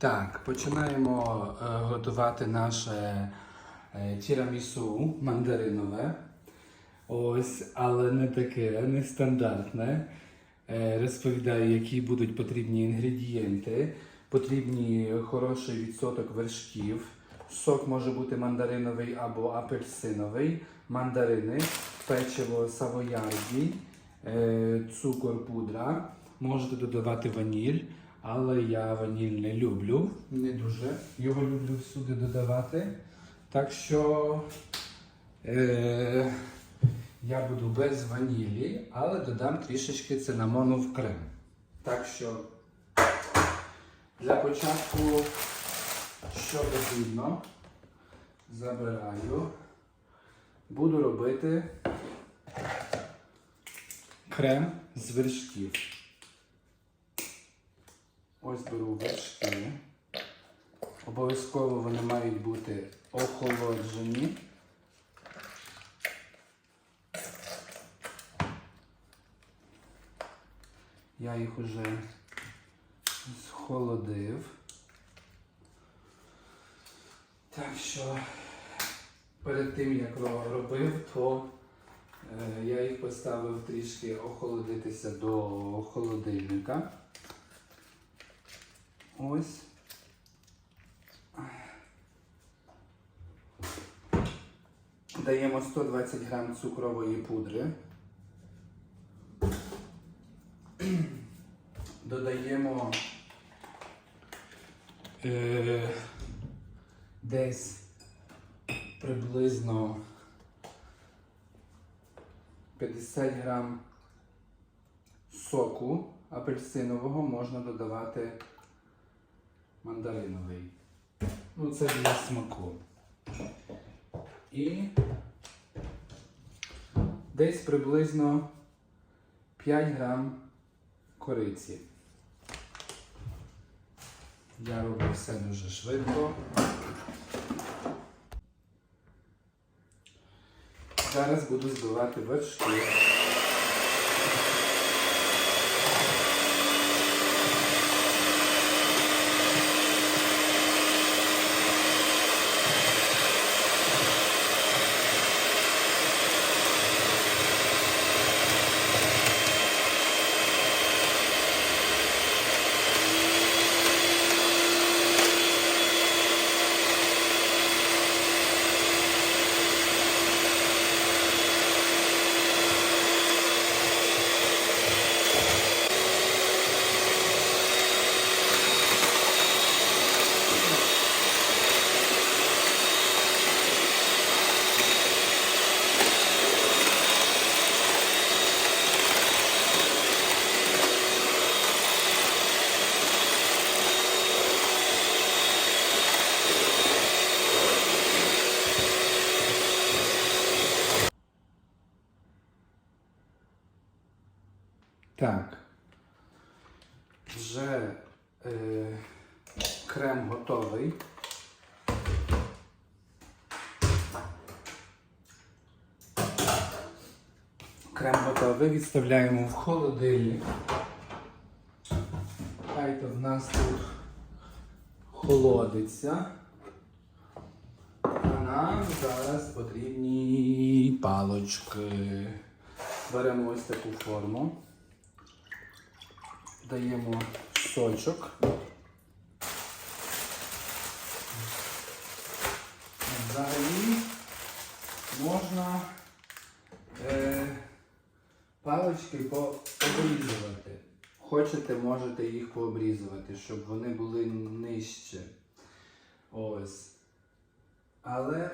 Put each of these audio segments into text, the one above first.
Так, починаємо е, готувати наше е, тірамісу мандаринове. Ось, але не таке, не стандартне. Е, розповідаю, які будуть потрібні інгредієнти. Потрібні хороший відсоток вершків. Сок може бути мандариновий або апельсиновий, мандарини, печиво савоярді, е, цукор, пудра. Можете додавати ваніль, але я ваніль не люблю. Не дуже його люблю всюди додавати. Так що е, я буду без ванілі, але додам трішечки цинамону в крем. Так що для початку, що потрібно, забираю. Буду робити крем з вершків. Ось беру вершки. Обов'язково вони мають бути охолоджені. Я їх уже схолодив. Так що перед тим як робив, то е, я їх поставив трішки охолодитися до холодильника. Ось. Даємо 120 грам цукрової пудри. Додаємо е, десь приблизно 50 грам соку апельсинового можна додавати мандариновий. Ну, це для смаку. І десь приблизно 5 грам кориці. Я роблю все дуже швидко. Зараз буду збивати вершки. Так. Вже е, крем готовий. Крем готовий, відставляємо в холодильник. Хай то в нас тут холодиться. А нам зараз потрібні палочки. Беремо ось таку форму. Даємо сочок. Взагалі можна е, палички пообрізувати. Хочете, можете їх пообрізувати, щоб вони були нижче. Ось. Але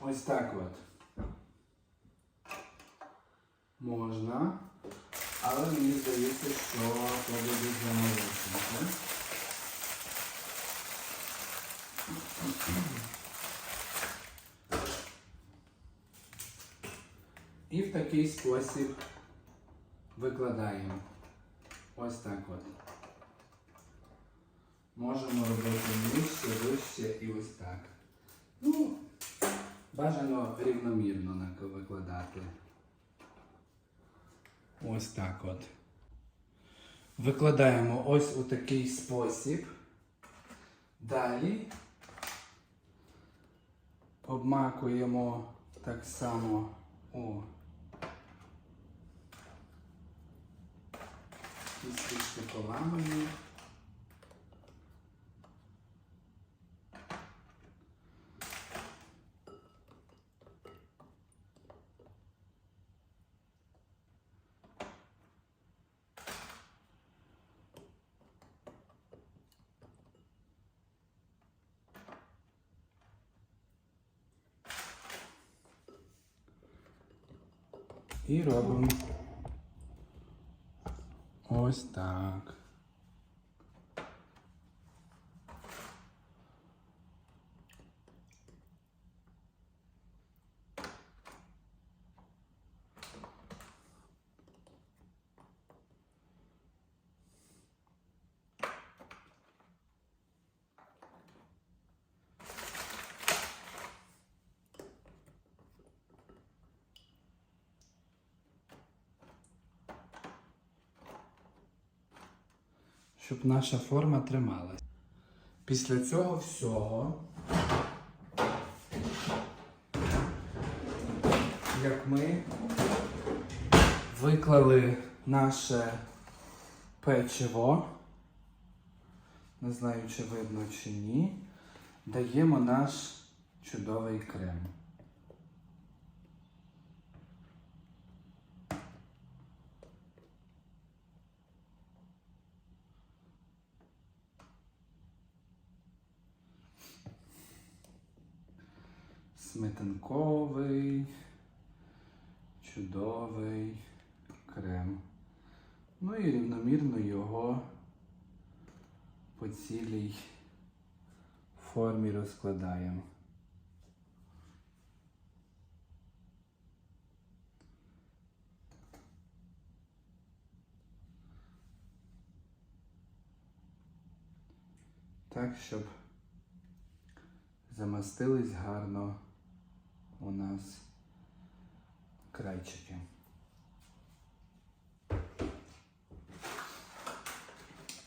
ось так от. Можна. Але мені здається, що то буде заморочено. І в такий спосіб викладаємо. Ось так от. Можемо робити нижче, вище і ось так. Ну, бажано рівномірно викладати. Ось так от. Викладаємо ось у такий спосіб. Далі обмакуємо так само у кісточки поламані. І робимо ось так. Щоб наша форма трималась. Після цього всього, як ми виклали наше печиво, не знаю, чи видно чи ні, даємо наш чудовий крем. Сметанковий, чудовий крем. Ну і рівномірно його по цілій формі розкладаємо. Так, щоб замастились гарно у нас крайчики.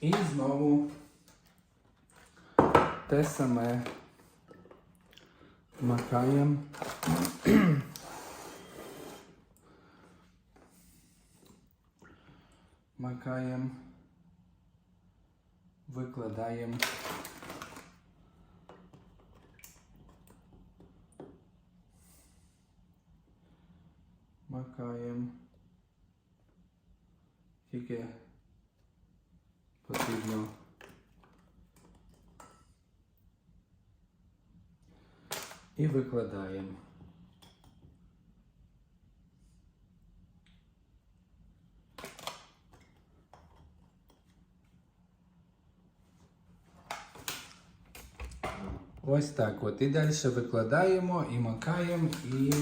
І знову те саме макаємо. Макаємо, викладаємо. Макаємо. Тільки потрібно і викладаємо. Ось так от. І далі викладаємо і макаємо і.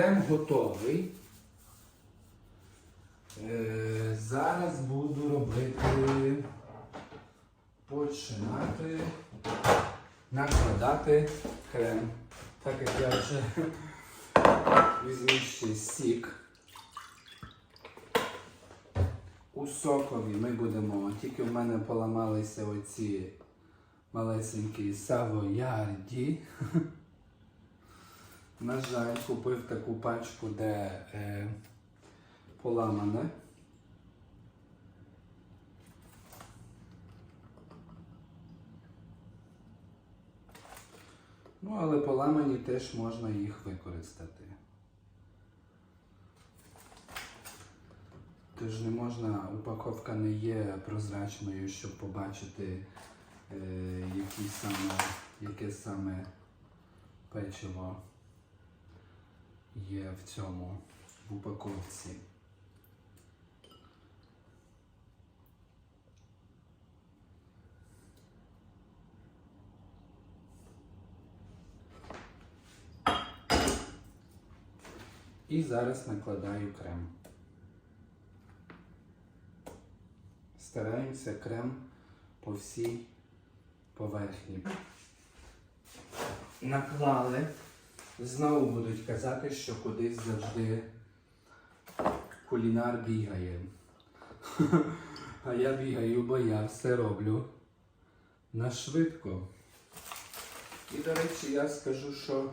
Крем готовий. Е, зараз буду робити, починати накладати крем. Так як я вже візьму ще сік. У сокові ми будемо, тільки в мене поламалися оці малесенькі савоярді. На жаль, купив таку пачку, де е, поламане. Ну, але поламані теж можна їх використати. Тож не можна, упаковка не є прозрачною, щоб побачити, е, які саме, яке саме печиво є в цьому в упаковці. І зараз накладаю крем. Стараємося крем по всій поверхні. Наклали Знову будуть казати, що кудись завжди кулінар бігає. А я бігаю, бо я все роблю на швидко. І, до речі, я скажу, що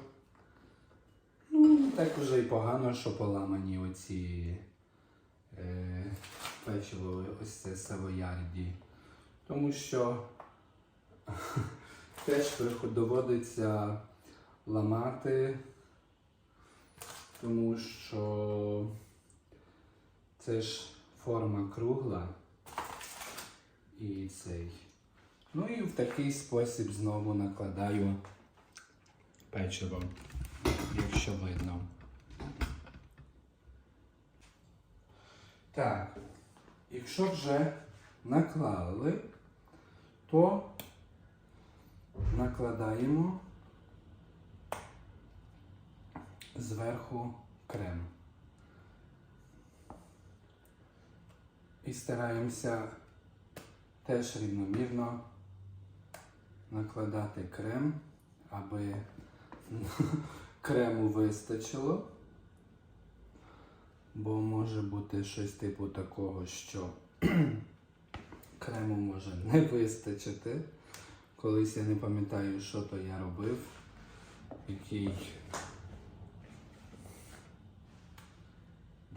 ну, так уже й погано, що поламані оці е, печиво, ось це савоярді. Тому що теж доводиться ламати, тому що це ж форма кругла і цей. Ну і в такий спосіб знову накладаю печиво, якщо видно. Так, якщо вже наклали, то накладаємо зверху крем. І стараємося теж рівномірно накладати крем, аби крему вистачило. Бо може бути щось типу такого, що крему може не вистачити. Колись я не пам'ятаю, що то я робив, який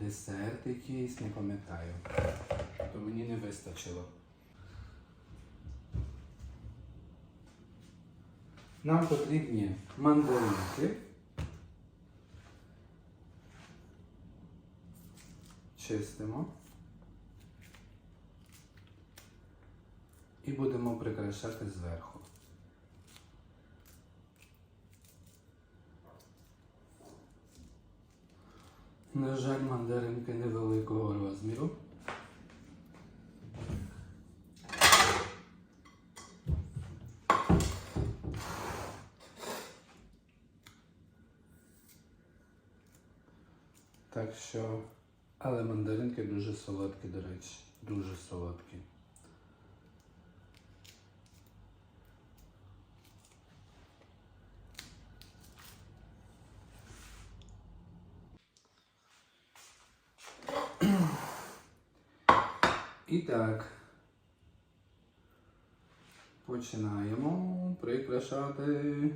десерт якийсь, не пам'ятаю. То мені не вистачило. Нам потрібні мандаринки. Чистимо. І будемо прикрашати зверху. На жаль, мандаринки невеликого розміру. Так що, але мандаринки дуже солодкі, до речі, дуже солодкі. І так. Починаємо прикрашати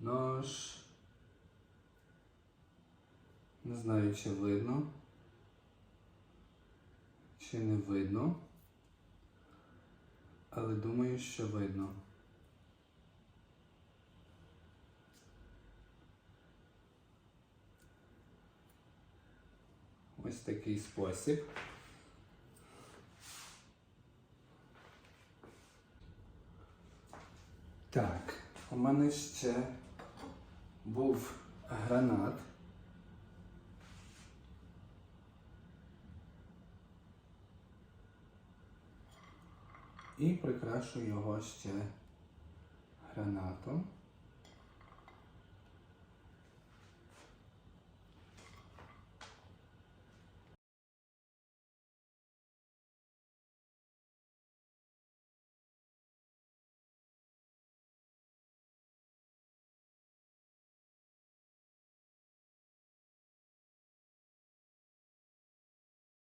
наш. Не знаю, чи видно, чи не видно, але думаю, що видно. Ось такий спосіб. Так, у мене ще був гранат. І прикрашу його ще гранатом.